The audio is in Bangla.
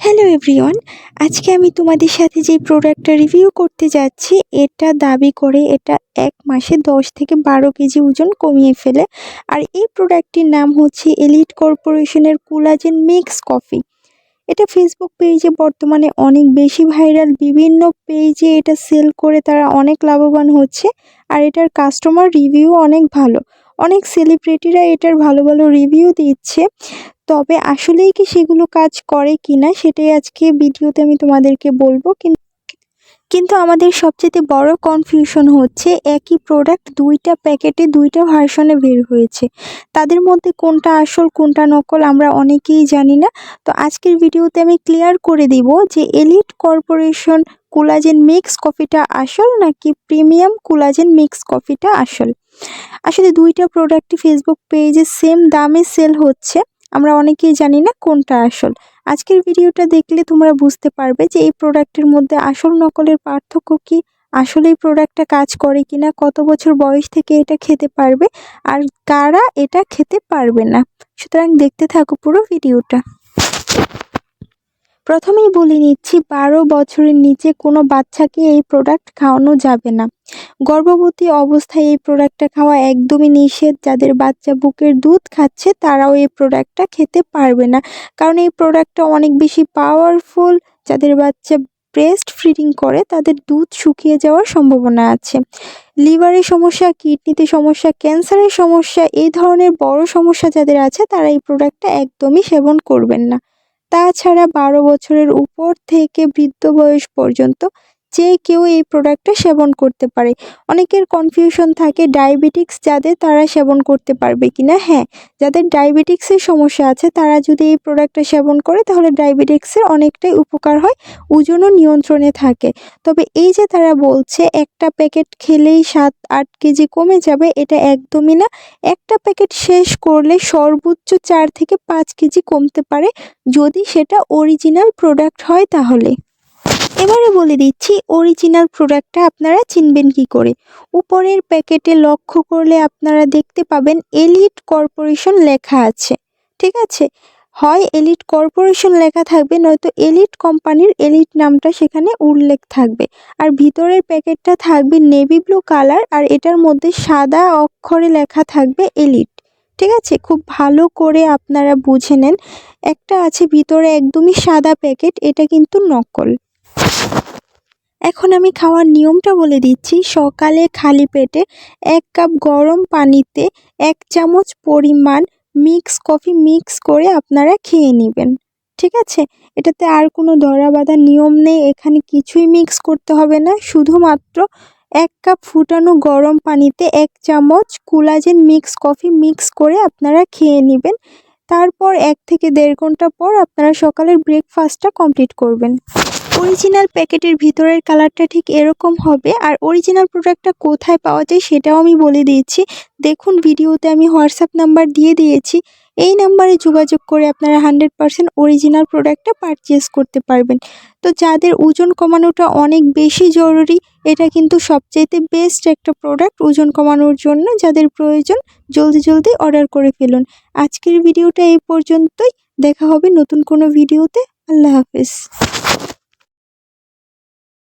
হ্যালো এভরিওয়ান আজকে আমি তোমাদের সাথে যে প্রোডাক্টটা রিভিউ করতে যাচ্ছি, এটা দাবি করে এটা এক মাসে দশ থেকে বারো কেজি ওজন কমিয়ে ফেলে। আর এই প্রোডাক্টটির নাম হচ্ছে এলিট কর্পোরেশনের কুলাজেন মিক্স কফি এটা ফেসবুক পেজে বর্তমানে অনেক বেশি ভাইরাল বিভিন্ন পেজে এটা সেল করে তারা অনেক লাভবান হচ্ছে। আর এটার কাস্টমার রিভিউ অনেক ভালো। অনেক সেলিব্রিটিরা এটার ভালো ভালো রিভিউ দিচ্ছে। তবে আসলেই কি সেগুলো কাজ করে কিনা সেটাই আজকে ভিডিওতে আমি তোমাদেরকে বলব। কিন- কিন্তু আমাদের সবচেয়ে বড় কনফিউশন হচ্ছে একই প্রোডাক্ট দুইটা প্যাকেটে দুইটা ভার্সনে বের হয়েছে। তাদের মধ্যে কোনটা আসল, কোনটা নকল আমরা অনেকেই জানি না। তো আজকের ভিডিওতে আমি ক্লিয়ার করে দিব যে এলিট কর্পোরেশন কোলাজেন মিক্স কফিটা আসল নাকি প্রিমিয়াম কোলাজেন মিক্স কফিটা আসল? আসলে দুইটা প্রোডাক্টই ফেসবুক পেজে সেম দামে সেল হচ্ছে। আমরা অনেকেই জানি না কোনটা আসল। আজকের ভিডিওটা দেখলে তোমরা বুঝতে পারবে যে এই প্রোডাক্টের মধ্যে আসল নকলের পার্থক্য কি, আসলে এই প্রোডাক্টটা কাজ করে কিনা, কত বছর বয়স থেকে এটা খেতে পারবে, আর কারা এটা খেতে পারবে না। সুতরাং দেখতে থাকো পুরো ভিডিওটা। প্রথমেই বলে নিচ্ছি, বারো বছরের নিচে কোনো বাচ্চাকে এই প্রোডাক্ট খাওয়ানো যাবে না। গর্ভবতী অবস্থায় এই প্রোডাক্টটা খাওয়া একদমই নিষেধ। যাদের বাচ্চা বুকের দুধ খাচ্ছে, তারাও এই প্রোডাক্টটা খেতে পারবে না। কারণ এই প্রোডাক্টটা অনেক বেশি পাওয়ারফুল যাদের বাচ্চা ব্রেস্ট ফিডিং করে, তাদের দুধ শুকিয়ে যাওয়ার সম্ভাবনা আছে। লিভারের সমস্যা কিডনিতে সমস্যা ক্যান্সারের সমস্যা, এই ধরনের বড় সমস্যা যাদের আছে, তারা এই প্রোডাক্টটা একদমই সেবন করবেন না। তাছাড়া বারো বছরের উপর থেকে বৃদ্ধ বয়স পর্যন্ত যে কেউ এই প্রোডাক্টটা সেবন করতে পারে। অনেকের কনফিউশন থাকে ডায়াবেটিক্স যাদের তারা সেবন করতে পারবে কিনা? হ্যাঁ যাদের ডায়াবেটিক্সের সমস্যা আছে, তারা যদি এই প্রোডাক্টটা সেবন করে, তাহলে ডায়াবেটিক্সের অনেকটাই উপকার হয়, ওজনও নিয়ন্ত্রণে থাকে। তবে এই যে তারা বলছে, একটা প্যাকেট খেলেই সাত, আট কেজি কমে যাবে, এটা একদমই না। একটা প্যাকেট শেষ করলে সর্বোচ্চ চার থেকে পাঁচ কেজি কমতে পারে। যদি সেটা অরিজিনাল প্রোডাক্ট হয় তাহলে। এবারে বলে দিচ্ছি অরিজিনাল প্রোডাক্টটা আপনারা চিনবেন কি করে। উপরের প্যাকেটে লক্ষ্য করলে আপনারা দেখতে পাবেন এলিট কর্পোরেশন লেখা আছে, ঠিক আছে? হয় এলিট কর্পোরেশন লেখা থাকবে, নয়তো এলিট কোম্পানির এলিট নামটা সেখানে উল্লেখ থাকবে। আর ভিতরের প্যাকেটটা থাকবে নেভি ব্লু কালার আর এটার মধ্যে সাদা অক্ষরে লেখা থাকবে এলিট ঠিক আছে? খুব ভালো করে আপনারা বুঝে নেন। একটা আছে ভিতরে একদমই সাদা প্যাকেট এটা কিন্তু নকল। এখন আমি খাওয়ার নিয়মটা বলে দিচ্ছি। সকালে খালি পেটে এক কাপ গরম পানিতে এক চামচ পরিমাণ মিক্স কফি মিক্স করে আপনারা খেয়ে নেবেন। ঠিক আছে? এটাতে আর কোনো ধরা বাঁধা নিয়ম নেই। এখানে কিছুই মিক্স করতে হবে না। শুধুমাত্র এক কাপ ফুটানো গরম পানিতে এক চামচ কোলাজেন মিক্স কফি মিক্স করে আপনারা খেয়ে নেবেন। তারপর এক থেকে দেড় ঘণ্টা পর আপনারা সকালের ব্রেকফাস্টটা কমপ্লিট করবেন। অরিজিনাল প্যাকেটের ভিতরের কালারটা ঠিক এরকম হবে। আর অরিজিনাল প্রোডাক্টটা কোথায় পাওয়া যায় সেটাও আমি বলে দিয়েছি। দেখুন, ভিডিওতে আমি হোয়াটসঅ্যাপ নাম্বার দিয়ে দিয়েছি। এই নাম্বারে যোগাযোগ করে আপনারা হান্ড্রেড পারসেন্ট অরিজিনাল প্রোডাক্টটা পারচেস করতে পারবেন। তো যাদের ওজন কমানোটা অনেক বেশি জরুরি, এটা কিন্তু সবচাইতে বেস্ট একটা প্রোডাক্ট ওজন কমানোর জন্য যাদের প্রয়োজন, জলদি জলদি অর্ডার করে ফেলুন। আজকের ভিডিওটা এই পর্যন্তই। দেখা হবে নতুন কোনো ভিডিওতে। আল্লাহ হাফিজ।